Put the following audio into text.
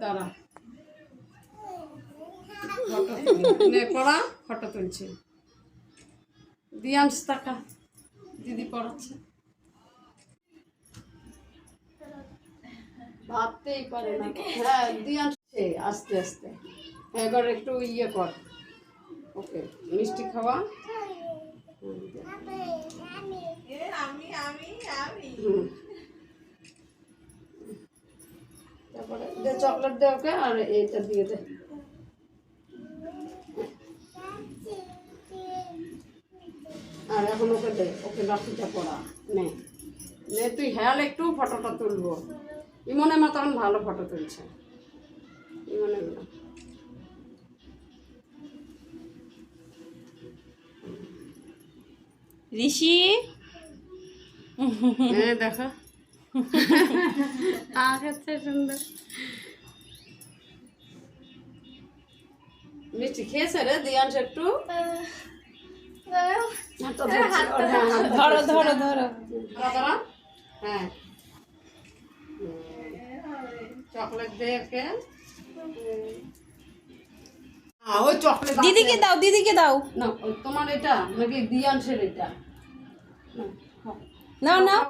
দাঁড়া। পড়া ফটো তুলছে। দিয়াংশ টাকা। দিদি পড়াচ্ছে। ভাবতেই পারে না। হ্যাঁ দিয়াংশ সে, আস্তে আস্তে। এবার একটু ইয়ে কর। ওকে মিষ্টি খাওয়া। তারপরে দে চকলেট দে ওকে আর এইটা দিয়ে দে। আর এখন ওকে দে ওকে লাঠিটা পড়া নে। নে তুই হেয়াল একটু ফটোটা তুলবো। ইমনে মা তখন ভালো ফটো তুলছে। ইমনে ঋষি? হ্যাঁ দেখো। আচ্ছা সুন্দর মিষ্টি খেয়েছে রে একটু ধরো ধরো ধরো ধরা ধরা হ্যাঁ চকলেট ওই চকলেট দিদিকে দাও দিদিকে দাও না তোমার এটা নাকি দিয়াংশের এটা না, নাও